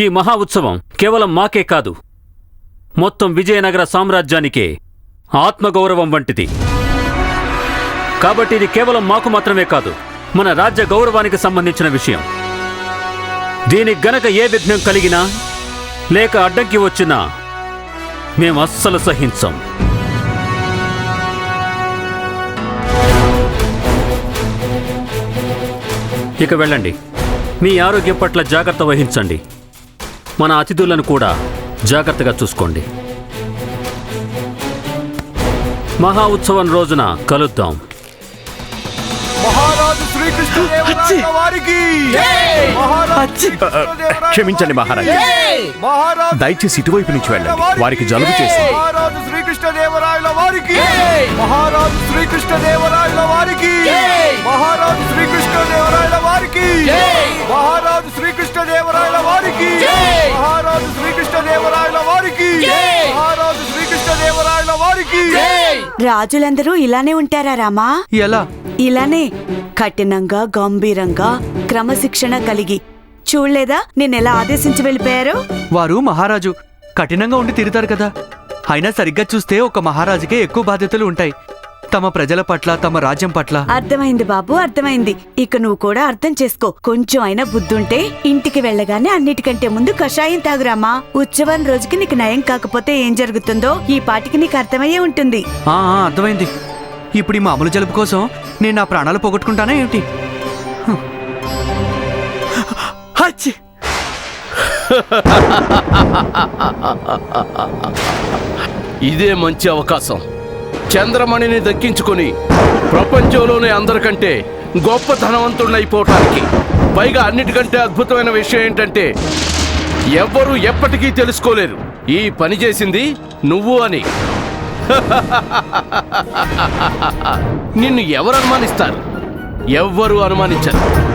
ఈ మహా ఉత్సవం కేవలం మాకే కాదు మొత్తం విజయనగర సామ్రాజ్యానికే ఆత్మగౌరవం వంటిది. కాబట్టి ఇది కేవలం మాకు మాత్రమే కాదు మన రాజ్య గౌరవానికి సంబంధించిన విషయం. దీనికి గనక ఏ విఘ్నం కలిగినా లేక అడ్డంకి వచ్చినా మేము అస్సలు సహించం. ఇక వెళ్ళండి. మీ ఆరోగ్యం పట్ల జాగ్రత్త వహించండి. మన అతిథులను కూడా జాగ్రత్తగా చూసుకోండి. మహా ఉత్సవం రోజున కలుద్దాం. వారికి క్షమించండి మహారాజా. మహారాజు దయచేసి ఇటువైపు నుంచి వెళ్ళండి. వారికి జలుబు చేసింది మహారాజు శ్రీకృష్ణదేవరాయల వారికి. మహారాజు శ్రీకృష్ణదేవరాయల వారికి. మహారాజు శ్రీకృష్ణదేవరాయల వారికి. మహారాజు శ్రీకృష్ణదేవరాయల వారికి. మహారాజు శ్రీకృష్ణదేవరాయల వారికి. మహారాజు శ్రీకృష్ణదేవరాయల వారికి. రాజులందరూ ఇలానే ఉంటారా రామా? ఎలా? ఇలానే. కఠినంగా గంభీరంగా క్రమశిక్షణ కలిగి. చూడలేదా? నిన్నెలా ఆదేశించి వెళ్ళిపోయారు? వారు మహారాజు కఠినంగా ఉండి తిరుగుతారు కదా. అయినా సరిగ్గా చూస్తే ఒక మహారాజుకే ఎక్కువ బాధ్యతలు ఉంటాయి. తమ ప్రజల పట్ల తమ రాజ్యం పట్ల. అర్థమైంది బాబు అర్థమైంది. ఇక నువ్వు కూడా అర్థం చేసుకో. కొంచెం అయినా బుద్ధుంటే ఇంటికి వెళ్ళగానే అన్నిటికంటే ముందు కషాయం తాగురామా ఉత్సవం రోజుకి నీకు నయం కాకపోతే ఏం జరుగుతుందో ఈ పాటికి నీకు అర్థమయ్యే ఉంటుంది. అర్థమైంది. ఇప్పుడు ఈ మామూలు జలుబు కోసం నేను నా ప్రాణాలు పోగొట్టుకుంటానా ఏమిటి ఇదే మంచి అవకాశం. చంద్రమణిని దక్కించుకొని ప్రపంచంలోనే అందరికంటే గొప్ప ధనవంతుడినైపోవటానికి. పైగా అన్నిటికంటే అద్భుతమైన విషయం ఏంటంటే ఎవ్వరూ ఎప్పటికీ తెలుసుకోలేరు. ఈ పని చేసింది నువ్వు అని. నిన్ను ఎవరు అనుమానిస్తారు? ఎవ్వరూ అనుమానించరు.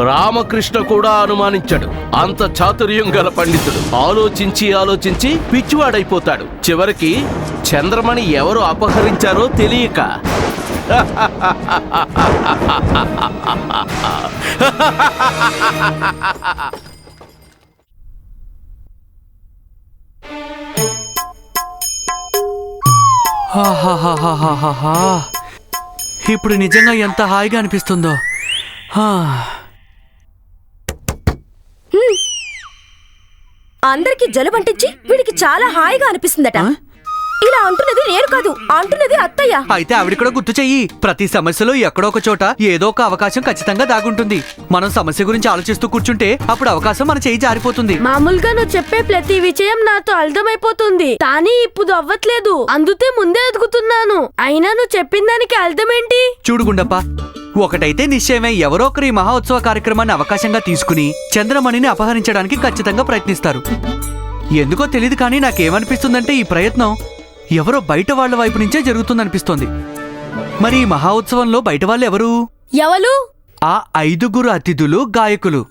రామకృష్ణ కూడా అనుమానించాడు. అంత చాతుర్యం గల పండితుడు. ఆలోచించి ఆలోచించి పిచ్చివాడైపోతాడు. చివరికి చంద్రమణి ఎవరు అపహరించారో తెలియక. ఇప్పుడు నిజంగా ఎంత హాయిగా అనిపిస్తుందో. హా. అందరికి జలుబంటించి వీడికి చాలా హాయిగా అనిపిస్తుందట. ఇలా అంటున్నది నేను కాదు అంటున్నది అత్తయ్య. అయితే ఆవిడ కూడా గుర్తు చెయ్యి. ప్రతి సమస్యలో ఎక్కడో ఒక చోట ఏదో ఒక అవకాశం ఖచ్చితంగా దాగుంటుంది. మనం సమస్య గురించి ఆలోచిస్తూ కూర్చుంటే అప్పుడు అవకాశం మన చేయి జారిపోతుంది. మామూలుగా నువ్వు చెప్పే ప్రతి విషయం నాతో అర్థమైపోతుంది. కానీ ఇప్పుడు అవ్వట్లేదు. అందుతే ముందే ఎదుగుతున్నాను. అయినా నువ్వు చెప్పిన దానికి అర్థమేంటి? చూడు గుండప్ప ఒకటైతే నిశ్చయమే ఎవరో ఒకరు ఈ మహోత్సవ కార్యక్రమాన్ని అవకాశంగా తీసుకుని చంద్రమణిని అపహరించడానికి ఖచ్చితంగా ప్రయత్నిస్తారు. ఎందుకో తెలియదు కానీ నాకేమనిపిస్తుందంటే ఈ ప్రయత్నం ఎవరో బయట వాళ్ళ వైపు నుంచే జరుగుతుందనిపిస్తోంది. మరి ఈ మహా ఉత్సవంలో బయట వాళ్ళు ఎవరు? ఎవలు? ఆ ఐదుగురు అతిథులు గాయకులు.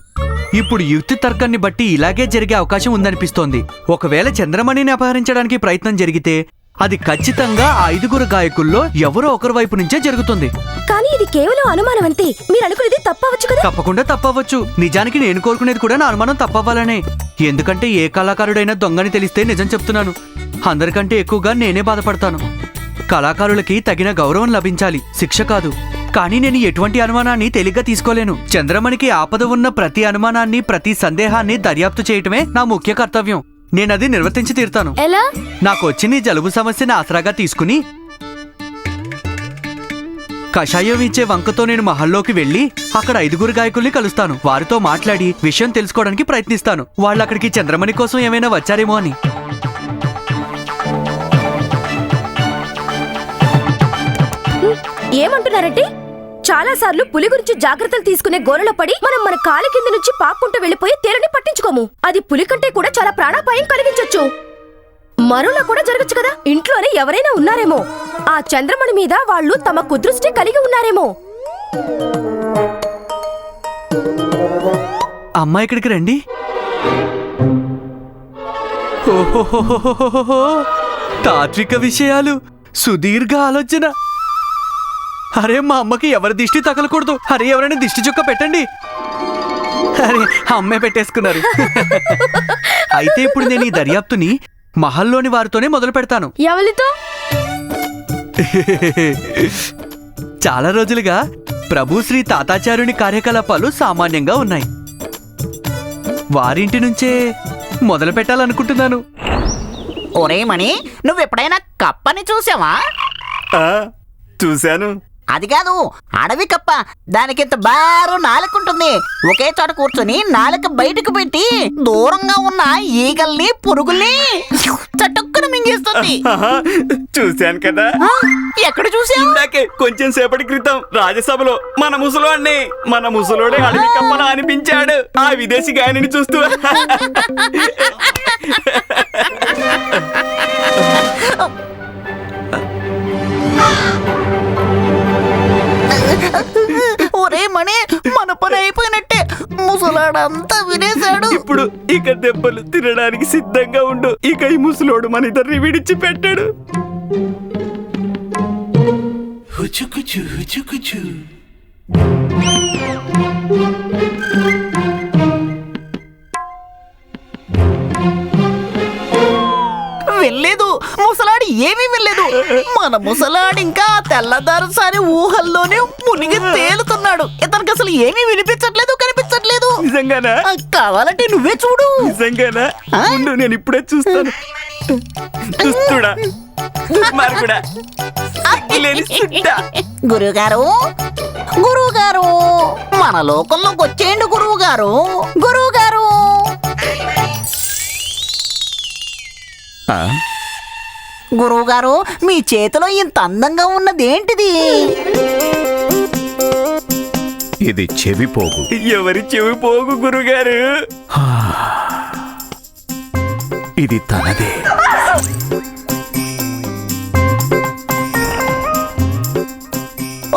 ఇప్పుడు యుక్తి తర్కాన్ని బట్టి ఇలాగే జరిగే అవకాశం ఉందనిపిస్తోంది. ఒకవేళ చంద్రమణిని అపహరించడానికి ప్రయత్నం జరిగితే అది ఖచ్చితంగా ఆ ఐదుగురు గాయకుల్లో ఎవరో ఒకరి వైపు నుంచే జరుగుతుంది. కానీ ఇది కేవలం అనుమానం అంతే. మీరు అనుకునేది తప్పవచ్చు కదా? తప్పకుండా తప్పవచ్చు. నిజానికి నేను కోరుకునేది కూడా నా అనుమానం తప్పవ్వాలనే. ఎందుకంటే ఏ కళాకారుడైనా దొంగని తెలిస్తే నిజం చెప్తున్నాను. అందరికంటే ఎక్కువగా నేనే బాధపడతాను. కళాకారులకి తగిన గౌరవం లభించాలి. శిక్ష కాదు. కానీ నేను ఎటువంటి అనుమానాన్ని తేలిగ్గా తీసుకోలేను. చంద్రమణికి ఆపద ఉన్న ప్రతి అనుమానాన్ని ప్రతి సందేహాన్ని దర్యాప్తు చేయటమే నా ముఖ్య కర్తవ్యం. నేనది నిర్వర్తించి తీరుతాను. ఎలా? నాకు వచ్చిన ఈ జలుబు సమస్యని ఆసరాగా తీసుకుని కషాయం ఇచ్చే వంకతో నేను మహల్లోకి వెళ్ళి అక్కడ ఐదుగురు గాయకుల్ని కలుస్తాను. వారితో మాట్లాడి విషయం తెలుసుకోవడానికి ప్రయత్నిస్తాను. వాళ్ళు అక్కడికి చంద్రమణి కోసం ఏమైనా వచ్చారేమో అని. ఏమంటున్నారంటే? చాలా సార్లు పులి గురించి జాగ్రత్తలు తీసుకునే గోరలో పడి మనం మన కాలి కింద నుంచి పాక్కుంటూ వెళ్ళిపోయి తెరని పట్టించుకోము. అది పులి కంటే కూడా చాలా ప్రాణాపాయం కలిగించొచ్చు. మరోలా కూడా జరగచ్చు కదా? ఇంట్లోనే ఎవరైనా ఉన్నారేమో. ఆ చంద్రమణి మీద వాళ్ళు తమ కుదృష్టి కలిగి ఉన్నారేమో. అమ్మ ఇక్కడికి రండి. తాత్విక విషయాలు. సుదీర్ఘ ఆలోచన. అరే మా అమ్మకి ఎవరి దిష్టి తగలకూడదు. అరే ఎవరైనా దిష్టి చుక్క పెట్టండి. అరే అమ్మే పెట్టేసుకున్నారు. అయితే ఇప్పుడు నేను ఈ దర్యాప్తుని మహల్లోని వారితోనే మొదలు పెడతాను. ఎవరితో? చాలా రోజులుగా ప్రభు శ్రీ తాతాచార్యుని కార్యకలాపాలు సామాన్యంగా ఉన్నాయి. వారింటి నుంచే మొదలు పెట్టాలనుకుంటున్నాను. ఒరే మణి నువ్వెప్పుడైనా కప్పని చూసావా? చూశాను. అది కాదు అడవి కప్ప. దానికింత బారు నాలుకుంటుంది. ఒకే చోట కూర్చొని నాలుక బయటకు పెట్టి దూరంగా ఉన్న ఈగల్ని పురుగుల్ని చటుక్కున మింగేస్తుంది. చూశాను కదా. ఎక్కడ చూసావు ఇందాకే కొంచెం సేపటి క్రితం రాజ్యసభలో మన ముసలోడిని మన ముసలోడే అడవి కప్పన అనిపించాడు. ఆ విదేశీ గాయనిని చూస్తూ. పని అయిపోయినట్టే ముసలాడంతా వినేశాడు. ఇప్పుడు ఇక దెబ్బలు తినడానికి సిద్ధంగా ఉండు. ఇక ఈ ముసలోడు మన ఇద్దరిని విడిచి పెట్టాడు వెళ్ళలేదు ముసలాడు ఏమీ వెళ్ళలేదు మన ముసలాడు ఇంకా తెల్లదారుసారి ఊహల్లోనే మునిగి తేలుతున్నాడు. ఇతనికి అసలు ఏమీ వినిపించట్లేదు కనిపించట్లేదు. నిజంగానా? కావాలంటే నువ్వే చూడు. నిజంగానా? ఉండు నేను ఇప్పుడే చూస్తాను. దుర్మార్గుడా లేని సుడ్డా. గురువుగారు గురువుగారు మన లోకంలోకి వచ్చేయండి గురువుగారు. గురువుగారు. ఆ? గురువుగారు మీ చేతిలో ఇంత అందంగా ఉన్నదేంటిది? ఇది చెవి పోగు. ఎవరి చెవి పోగు గురుగారు? ఇది తనదే.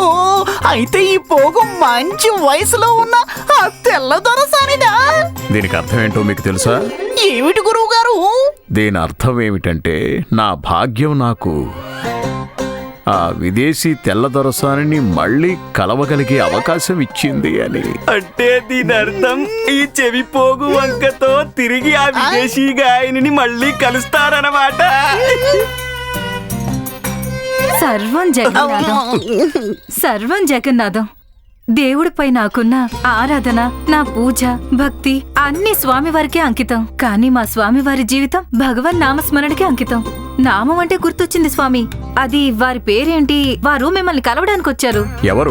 ఓ అయితే ఈ పోగు మంచి వయసులో ఉన్న ఆ తెల్లదొరసానిదా దీనికి అర్థం ఏంటో మీకు తెలుసా? ఏమిటి గురువుగారు? దీని అర్థం ఏమిటంటే నా భాగ్యం నాకు. ఆ విదేశీ తెల్లదొరసాని మళ్ళీ కలవగలిగే అవకాశం ఇచ్చింది అని. అంటే దీని అర్థం ఈ చెవి పోగు వంకతో తిరిగి ఆ విదేశీ గాయనిని మళ్ళీ కలుస్తారన్నమాట. సర్వం జగన్నాథం. సర్వం జగన్నాథం. దేవుడిపై నాకున్న ఆరాధన నా పూజ భక్తి అన్ని స్వామివారికే అంకితం. కానీ మా స్వామివారి జీవితం భగవన్ నామస్మరణకే అంకితం. నామం అంటే గుర్తొచ్చింది స్వామి. అది వారి పేరేంటి? వారు మిమ్మల్ని కలవడానికి వచ్చారు ఎవరు?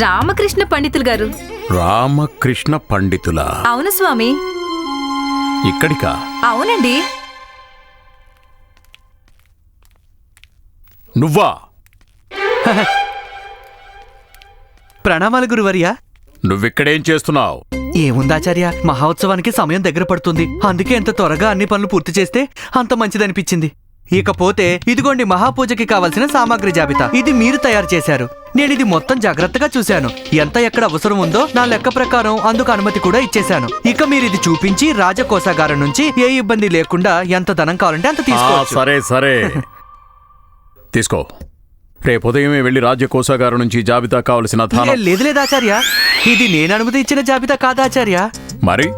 రామకృష్ణ పండితులు గారు. రామకృష్ణ పండితుల? అవును స్వామి. ఇక్కడికా? అవునండి. నువ్వా? ప్రణామాలు గురువర్య. నువ్విక్కడేం చేస్తున్నావు? ఏముందాచార్య మహోత్సవానికి సమయం దగ్గర పడుతుంది. అందుకే ఎంత త్వరగా అన్ని పనులు పూర్తి చేస్తే అంత మంచిదనిపించింది. ఇకపోతే ఇదిగోండి మహాపూజకి కావలసిన సామాగ్రి జాబితా. ఇది మీరు తయారు చేశారు. నేను ఇది మొత్తం జాగ్రత్తగా చూశాను. ఎంత ఎక్కడ అవసరం ఉందో నా లెక్క ప్రకారం అందుకు అనుమతి కూడా ఇచ్చేశాను. ఇక మీరు ఇది చూపించి రాజకోశాగారం నుంచి ఏ ఇబ్బంది లేకుండా ఎంత ధనం కావాలంటే అంత తీసుకోవచ్చు. సరే సరే. తీసుకో. రేపు ఉదయమే వెళ్ళి రాజ్యకోశాగారం నుంచి జాబితా కావలసిన లేదు లేదు ఆచార్య. ఇది నేను అనుమతి ఇచ్చిన జాబితా కాదా ఆచార్య? మరి?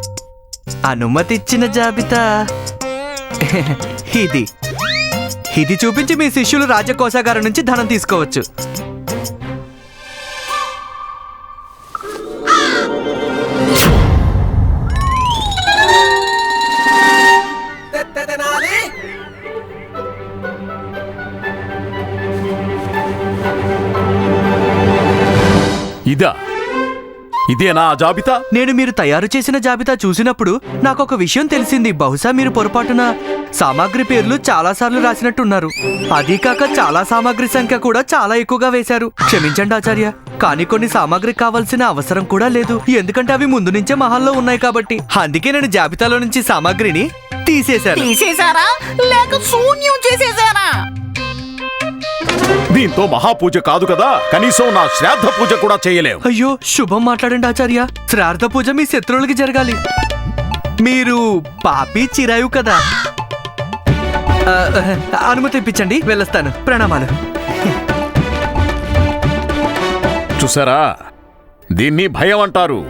అనుమతి ఇచ్చిన జాబితా? ఇది. ఇది చూపించి మీ శిష్యులు రాజకోశాగారం నుంచి ధనం తీసుకోవచ్చు. ఇదా. ఇదేనా ఆ జాబితా? నేను మీరు తయారు చేసిన జాబితా చూసినప్పుడు నాకు ఒక విషయం తెలిసింది. బహుశా మీరు పొరపాటున సామాగ్రి పేర్లు చాలా సార్లు రాసినట్టున్నారు. అదీ కాక చాలా సామాగ్రి సంఖ్య కూడా చాలా ఎక్కువగా వేశారు. క్షమించండి ఆచార్య కానీ కొన్ని సామాగ్రి కావాల్సిన అవసరం కూడా లేదు. ఎందుకంటే అవి ముందు నుంచే మహల్లో ఉన్నాయి కాబట్టి. అందుకే నేను జాబితాలో నుంచి సామాగ్రిని తీసేశాను. తీసేశారా? లేక శూన్యం చేసేశారా దీంతో మహాపూజ కాదు కదా కనీసం నా శ్రాద్ధ పూజ కూడా చేయలేవు. అయ్యో శుభం మాట్లాడండి ఆచార్య. శ్రార్థ పూజ మీ శత్రువులకి జరగాలి. మీరు పాపి చిరాయు కదా. అనుమతి ఇప్పించండి వెళ్ళొస్తాను. ప్రణామాలు. చూసారా? దీన్ని భయం అంటారు.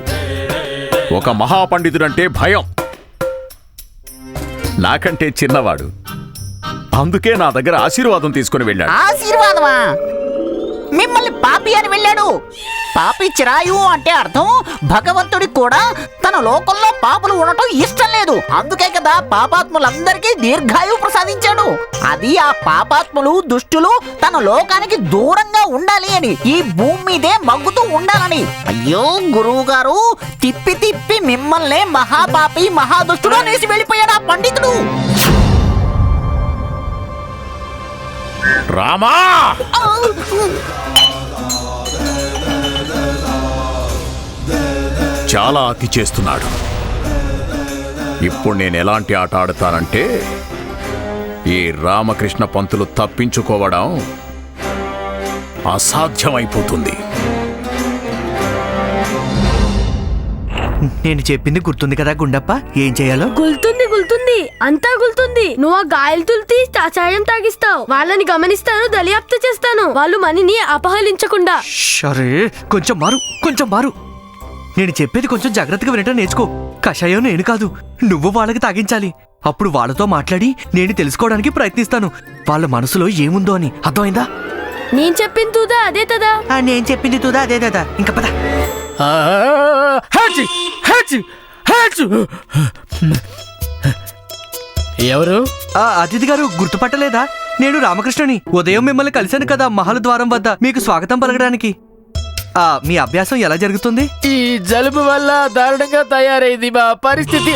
ఒక మహాపండితుడంటే భయం. నాకంటే చిన్నవాడు. అందుకే నా దగ్గర ఆశీర్వాదం తీసుకుని వెళ్ళాడు. ఆశీర్వాదమా? మిమ్మల్ని పాపి అని వెళ్ళాడు. పాపి చిరాయు అంటే అర్థం భగవంతుడికి కూడా తన లోకంలో పాపలు ఉండటం ఇష్టం లేదు. అందుకే కదా పాపాత్ములందరికీ దీర్ఘాయువు ప్రసాదించాడు. అది ఆ పాపాత్ములు దుష్టులు తన లోకానికి దూరంగా ఉండాలి అని ఈ భూమి మీదే మగ్గుతూ ఉండాలని. అయ్యో గురువు గారు తిప్పి తిప్పి మిమ్మల్నే మహాపాపి మహాదుష్టుడు అనేసి వెళ్ళిపోయాడు ఆ పండితుడు. రామా! చాలా అతి చేస్తున్నాడు. ఇప్పుడు నేను ఎలాంటి ఆట ఆడతానంటే ఈ రామకృష్ణ పంతులు తప్పించుకోవడం అసాధ్యమైపోతుంది. నేను చెప్పింది గుర్తుంది కదా గుండప్ప? ఏం చేయాలో? గుల్తుంది. గుల్తుంది అంతా గుల్తుంది. నువ్వు ఆ గాయలు తుల్తి చాచాయం తాగిస్తావు. వాళ్ళని గమనిస్తాను దర్యాప్తు చేస్తాను. వాళ్ళు మనీని అపహరించకుండా. సరే కొంచెం మారు కొంచెం మారు. నేను చెప్పేది కొంచెం జాగ్రత్తగా వినటం నేర్చుకో. కషాయం నేను కాదు నువ్వు వాళ్ళకి తాగించాలి. అప్పుడు వాళ్ళతో మాట్లాడి నేను తెలుసుకోవడానికి ప్రయత్నిస్తాను. వాళ్ళ మనసులో ఏముందో అని. అర్థమైందా? నేను చెప్పింది తూదా అదే తదా? నేను చెప్పింది తుదా అదే దాదా ఇంకా పద. హాచి హాచి హాచి. ఎవరు? ఆ అతిథి గారు గుర్తుపట్టలేదా? నేను రామకృష్ణని. ఉదయం మిమ్మల్ని కలిశాను కదా మహల్ ద్వారం వద్ద. మీకు స్వాగతం పలకడానికి. ఆ మీ అభ్యాసం ఎలా జరుగుతుంది? ఈ జలుబు వల్ల దారుణంగా తయారైంది మా పరిస్థితి!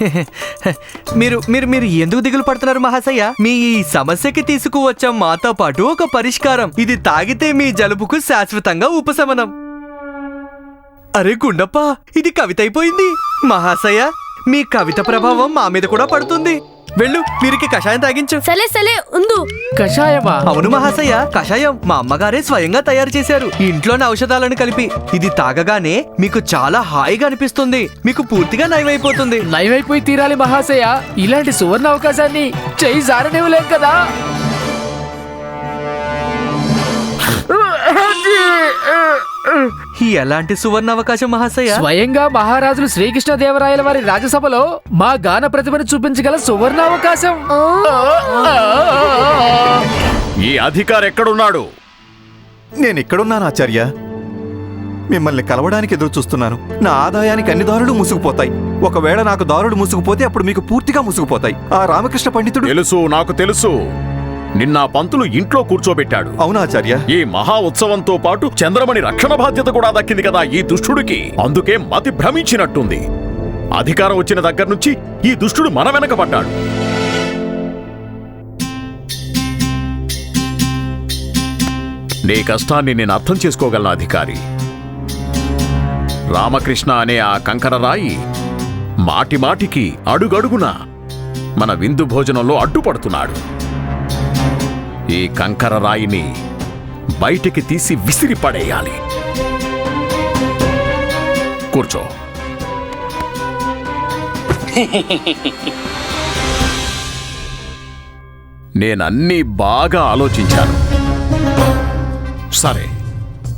మీరు మీరు మీరు ఎందుకు దిగులు పడుతున్నారు మహాశయ్య మీ ఈ సమస్యకి తీసుకువచ్చాం మాతో పాటు ఒక పరిష్కారం. ఇది తాగితే మీ జలుబుకు శాశ్వతంగా ఉపశమనం. అరే గుండప్ప ఇది కవిత అయిపోయింది. మహాశయ మీ కవిత ప్రభావం మా మీద కూడా పడుతుంది. వెళ్ళు వీరికి కషాయం తాగించు. సలే సలే ఉందు కషాయమా? అవును మహాశయ కషాయం మా అమ్మగారే స్వయంగా తయారు చేశారు. ఇంట్లోని ఔషధాలను కలిపి ఇది తాగగానే మీకు చాలా హాయిగా అనిపిస్తుంది. మీకు పూర్తిగా నయమైపోతుంది. నయమైపోయి తీరాలి మహాశయ. ఇలాంటి సువర్ణ అవకాశాన్ని చెయ్యి జారనివ్వలేం కదా? ఎలాంటి సువర్ణ అవకాశం మహాశయ? స్వయంగా మహారాజులు శ్రీకృష్ణదేవరాయల వారి రాజ్యసభలో మా గాన ప్రతిభను చూపించగల సువర్ణ అవకాశం ఈ అధికారి ఎక్కడున్నాడు? నేను ఇక్కడున్నాను ఆచార్య? మిమ్మల్ని కలవడానికి ఎదురు చూస్తున్నాను. నా ఆదాయానికి అన్ని దారులు ముసుగుపోతాయి ఒకవేళ నాకు దారులు ముసుగుపోతే అప్పుడు మీకు పూర్తిగా ముసుగుపోతాయి ఆ రామకృష్ణ పండితుడు తెలుసు నాకు తెలుసు. నిన్న పంతులు ఇంట్లో కూర్చోబెట్టాడు. అవునా ఆచార్య ఈ మహా ఉత్సవంతో పాటు చంద్రమణి రక్షణ బాధ్యత కూడా దక్కింది కదా ఈ దుష్టుడికి. అందుకే మతి భ్రమించినట్టుంది. అధికారం వచ్చిన దగ్గర నుంచి ఈ దుష్టుడు మన వెనక పడ్డాడు. నీ కష్టాన్ని నేను అర్థం చేసుకోగలను అధికారి. రామకృష్ణ అనే ఆ కంకర రాయి మాటి మాటికి అడుగడుగున మన విందు భోజనంలో అడ్డుపడుతున్నాడు. ఈ కంకర రాయిని బయటికి తీసి విసిరి పడేయాలి. కూర్చో. నేనన్నీ బాగా ఆలోచించాను. సరే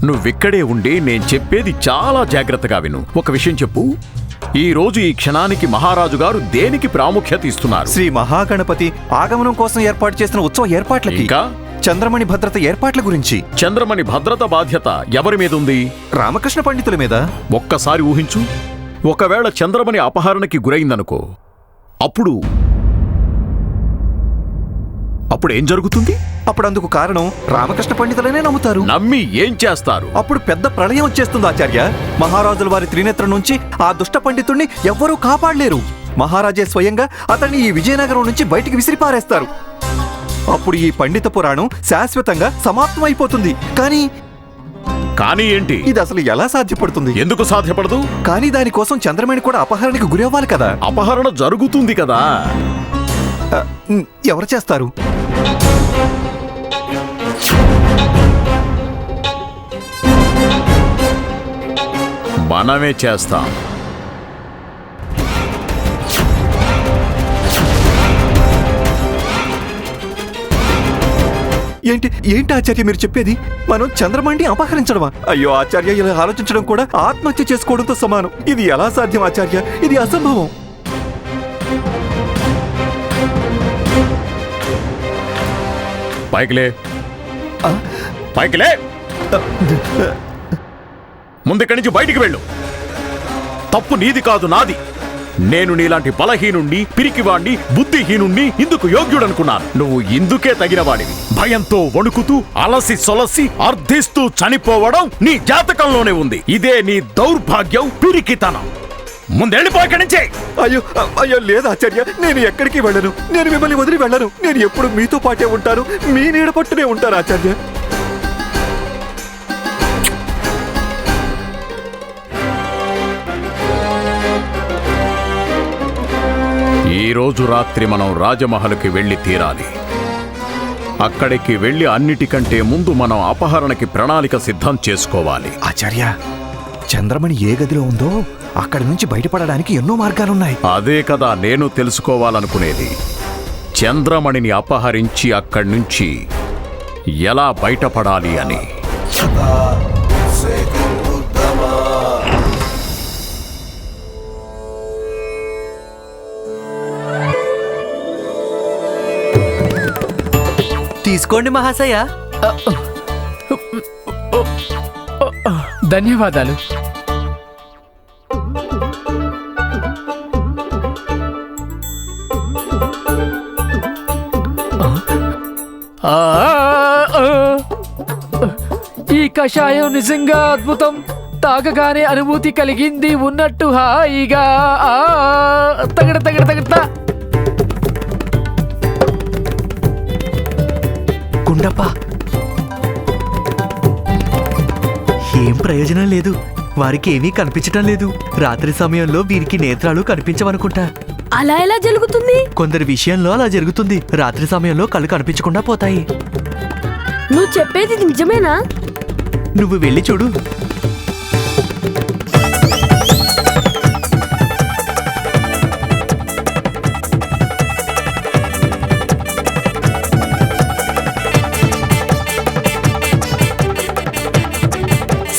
నువ్విక్కడే ఉండి నేను చెప్పేది చాలా జాగ్రత్తగా విను. ఒక విషయం చెప్పు. ఈ రోజు ఈ క్షణానికి మహారాజు గారు దేనికి ప్రాముఖ్యత ఇస్తున్నారు? శ్రీ మహాగణపతి ఆగమనం కోసం ఏర్పాటు చేసిన ఉత్సవ ఏర్పాట్లకి ఇంకా? చంద్రమణి భద్రత ఏర్పాట్ల గురించి. చంద్రమణి భద్రత బాధ్యత ఎవరి మీద ఉంది? రామకృష్ణ పండితుల మీద. ఒక్కసారి ఊహించు. ఒకవేళ చంద్రమణి అపహరణకి గురైందనుకో అప్పుడు అప్పుడు ఏం జరుగుతుంది? అప్పుడు అందుకు కారణం రామకృష్ణ పండితులనే నమ్ముతారు. నమ్మి ఏం చేస్తారు? అప్పుడు పెద్ద ప్రళయం వచ్చేస్తుంది ఆచార్య. మహారాజుల వారి త్రినేత్రం నుంచి ఆ దుష్ట పండితుణ్ణి ఎవ్వరూ కాపాడలేరు. మహారాజే స్వయంగా అతన్ని ఈ విజయనగరం నుంచి బయటికి విసిరిపారేస్తారు. అప్పుడు ఈ పండిత పురాణం శాశ్వతంగా సమాప్తమైపోతుంది. కానీ కానీ ఏంటి? ఇది అసలు ఎలా సాధ్యపడుతుంది? ఎందుకు సాధ్యపడదు? కానీ దానికోసం చంద్రమణి కూడా అపహరణకి గురవ్వాలి కదా. అపహరణ జరుగుతుంది కదా. ఎవరు చేస్తారు? మనమే చేస్తాం. ఏంటి ఏంటి ఆచార్య మీరు చెప్పేది? మనం చంద్రమండి అపహరించడమా? అయ్యో ఆచార్య ఇలా ఆలోచించడం కూడా ఆత్మహత్య చేసుకోవడంతో సమానం. ఇది ఎలా సాధ్యం ఆచార్య? ఇది అసంభవం. పైకిలే పైకిలే ముందిక్కడి నుంచి బయటికి వెళ్ళు. తప్పు నీది కాదు నాది. నేను నీలాంటి బలహీనుణ్ణి పిరికివాణ్ణి బుద్ధిహీనుణ్ణి ఇందుకు యోగ్యుడనుకున్నాను. నువ్వు ఇందుకే తగినవాడివి. భయంతో వణుకుతూ అలసి సొలసి అర్థిస్తూ చనిపోవడం నీ జాతకంలోనే ఉంది. ఇదే నీ దౌర్భాగ్యం పిరికితనం. ముందెళ్ళిపోయి నుంచే. అయ్యో అయ్యో లేదు ఆచార్య నేను ఎక్కడికి వెళ్ళను? నేను మిమ్మల్ని వదిలి వెళ్ళను. నేను ఎప్పుడు మీతో పాటే ఉంటాను. మీ నీడ పట్టునే ఉంటాను ఆచార్య. ఈ రోజు రాత్రి మనం రాజమహల్కి వెళ్ళి తీరాలి. అక్కడికి వెళ్ళి అన్నిటికంటే ముందు మనం అపహరణకి ప్రణాళిక సిద్ధం చేసుకోవాలి. ఆచార్య చంద్రమణి ఏ గదిలో ఉందో అక్కడి నుంచి బయటపడడానికి ఎన్నో మార్గాలున్నాయి. అదే కదా నేను తెలుసుకోవాలనుకునేది. చంద్రమణిని అపహరించి అక్కడి నుంచి ఎలా బయటపడాలి అని. తీసుకోండి మహాశయ. ధన్యవాదాలు. ఈ కషాయం నిజంగా అద్భుతం. తాగగానే అనుభూతి కలిగింది ఉన్నట్టు హాయిగా. ఆ, తగడ తగడ తగడ గుండప్ప. ఏం ప్రయోజనం లేదు. వారికి ఏమీ కనిపించటం లేదు. రాత్రి సమయంలో వీరికి నేత్రాలు కనిపించవనుకుంటా. అలా ఎలా జరుగుతుంది? కొందరి విషయంలో అలా జరుగుతుంది. రాత్రి సమయంలో కళ్ళు కనిపించకుండా పోతాయి. నువ్వు చెప్పేది నిజమేనా? నువ్వు వెళ్ళి చూడు.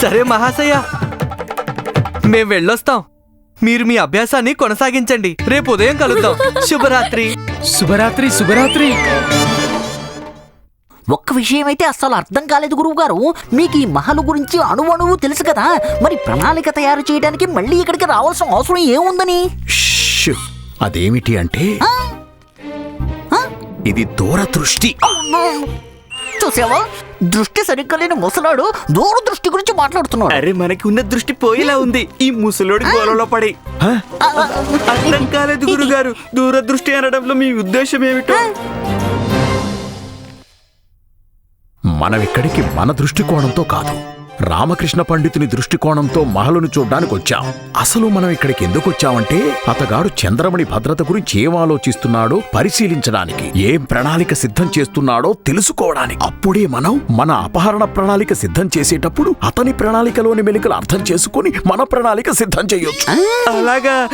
సరే మహాశయ. మేం వెళ్ళొస్తాం. మీరు మీ అభ్యాసాన్ని కొనసాగించండి. రేపు ఉదయం కలుద్దాం. శుభరాత్రి. శుభరాత్రి శుభరాత్రి. ఒక్క విషయం అయితే అస్సలు అర్థం కాలేదు గురువు గారు మీకు ఈ మహలు గురించి అణువణువు తెలుసు కదా. మరి ప్రణాళిక తయారు చేయడానికి మళ్ళీ ఇక్కడికి రావాల్సిన అవసరం ఏముందని! అదేమిటి అంటే ఇది దూరదృష్టి. చూసావా? దృష్టి సరిగ్గా లేని ముసలాడు దూరదృష్టి గురించి మాట్లాడుతున్నాడు. అరే మనకి ఉన్న దృష్టి పోయేలా ఉంది. ఈ ముసలోడి గోలలో పడి. అర్థం కాలేదు గురుగారు. దూరదృష్టి అనడంలో మీ ఉద్దేశం ఏమిటో? మనం ఇక్కడికి మన దృష్టికోణంతో కాదు. రామకృష్ణ పండితుని దృష్టికోణంతో మహలును చూడ్డానికి వచ్చాం అసలు మనం ఇక్కడికి ఎందుకు వచ్చామంటే అతగాడు చంద్రమణి భద్రత గురించి ఏం ఆలోచిస్తున్నాడో పరిశీలించడానికి ఏం ప్రణాళిక సిద్ధం చేస్తున్నాడో తెలుసుకోవడానికి. అప్పుడే మనం మన అపహరణ ప్రణాళిక సిద్ధం చేసేటప్పుడు అతని ప్రణాళికలోని మెలికలు అర్థం చేసుకుని మన ప్రణాళిక సిద్ధం చేయొచ్చు. అలాగా?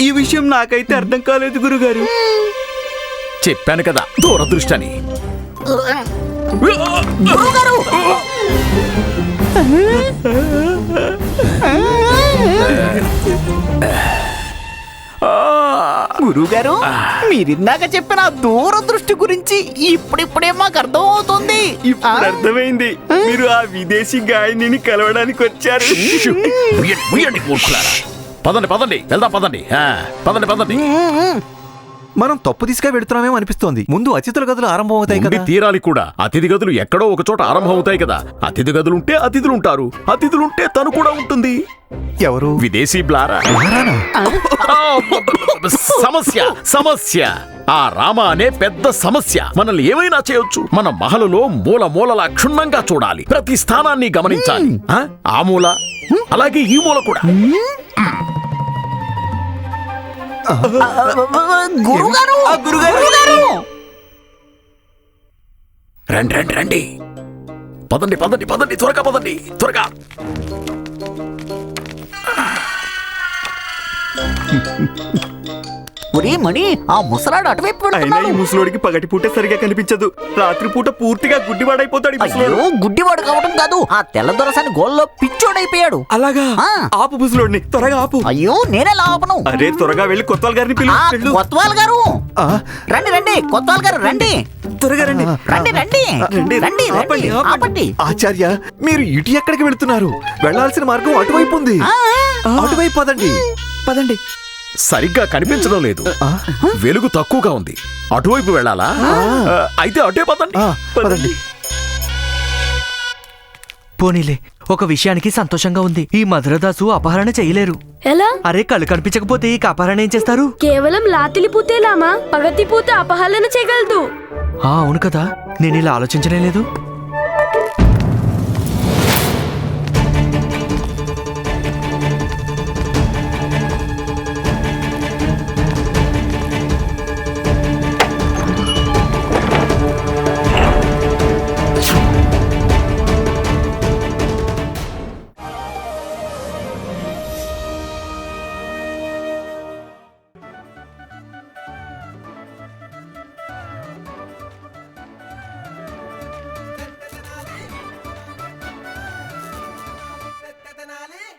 ఈ విషయం నాకైతే అర్థం కాలేదు గురుగారు. చెప్పాను కదా దూరదృష్టి అని గురువుగారు గురువుగారు మీరిందాక చెప్పిన ఆ దూరదృష్టి గురించి ఇప్పుడిప్పుడే మాకు అర్థం అవుతుంది ఇప్పుడు అర్థమైంది. మీరు ఆ విదేశీ గాయనిని కలవడానికి వచ్చారు. పదండి పదండి వెళ్దాం పదండి. ఆ, పదండి పదండి. మనం తప్పు దిశగా వెడుతున్నామేమో అనిపిస్తోంది. ముందు అతిథుల గదులు ఆరంభం అవుతాయి కదా. తీరాలి కూడా. అతిథి గదులు ఎక్కడో ఒక చోట ఆరంభం అవుతాయి కదా. అతిథి గదులుంటే అతిథులు ఉంటారు అతిథులుంటే తను కూడా ఉంటుంది. ఎవరు? విదేశీ బ్లారా? సమస్య సమస్య. ఆ రామ అనే పెద్ద సమస్య. మనల్ని ఏమైనా చేయొచ్చు. మన మహలులో మూల మూలలా క్షుణ్ణంగా చూడాలి. ప్రతి స్థానాన్ని గమనించాలి? ఆ? మూల? అలాగే ఈ మూల కూడా. గురువుగారు గురువుగారు రండి రండి రండి. పదండి పదండి పదండి త్వరగా పదండి త్వరగా. ఒరే మణి ఆ ముసలాడు అటువైపు అయినా ఈ ముసలోడికి పగటి పూట సరిగా కనిపించదు. రాత్రి పూట పూర్తిగా గుడ్డివాడైపోతాడు ఈ ముసలోడు. అయ్యో గుడ్డివాడు కావటం కాదు. ఆ తెల్ల దొరసాని గోల్లో పిచ్చోడైపోయాడు. అలాగా? ఆ. ఆపు ముసలోడిని త్వరగా ఆపు. అయ్యో నేనే లాపను అరే త్వరగా వెళ్ళి కొత్తవాళ్ళ గారిని ఆ. కొత్వాల్ గారు. ఆ, రండి రండి కొత్వాల్ గారు రండి. త్వరగా రండి. రండి రండి. రండి, రండి ఆపండి, రండి ఆపండి. ఆచార్య మీరు ఇటు ఎక్కడికి వెళ్తున్నారు? వెళ్ళాల్సిన మార్గం అటువైపు ఉంది. ఆ, అటువైపు పదండి. పదండి. సరిగ్గా కనిపించడం లేదు. వెలుగు తక్కువగా ఉంది. అటువైపు వెళ్ళాలా? అయితే అటే పదండి. పోనీలే ఒక విషయానికి సంతోషంగా ఉంది. ఈ మధురదాసు అపహరణ చేయలేరు. ఎలా? అరే కళ్ళు కనిపించకపోతే ఈ అపహరణ ఏం చేస్తారు? కేవలం లాతిలి పూతేలామా పగతి పూత అపహరణ చేయగలదు. ఆ అవును కదా. నేను ఇలా ఆలోచించనే లేదు.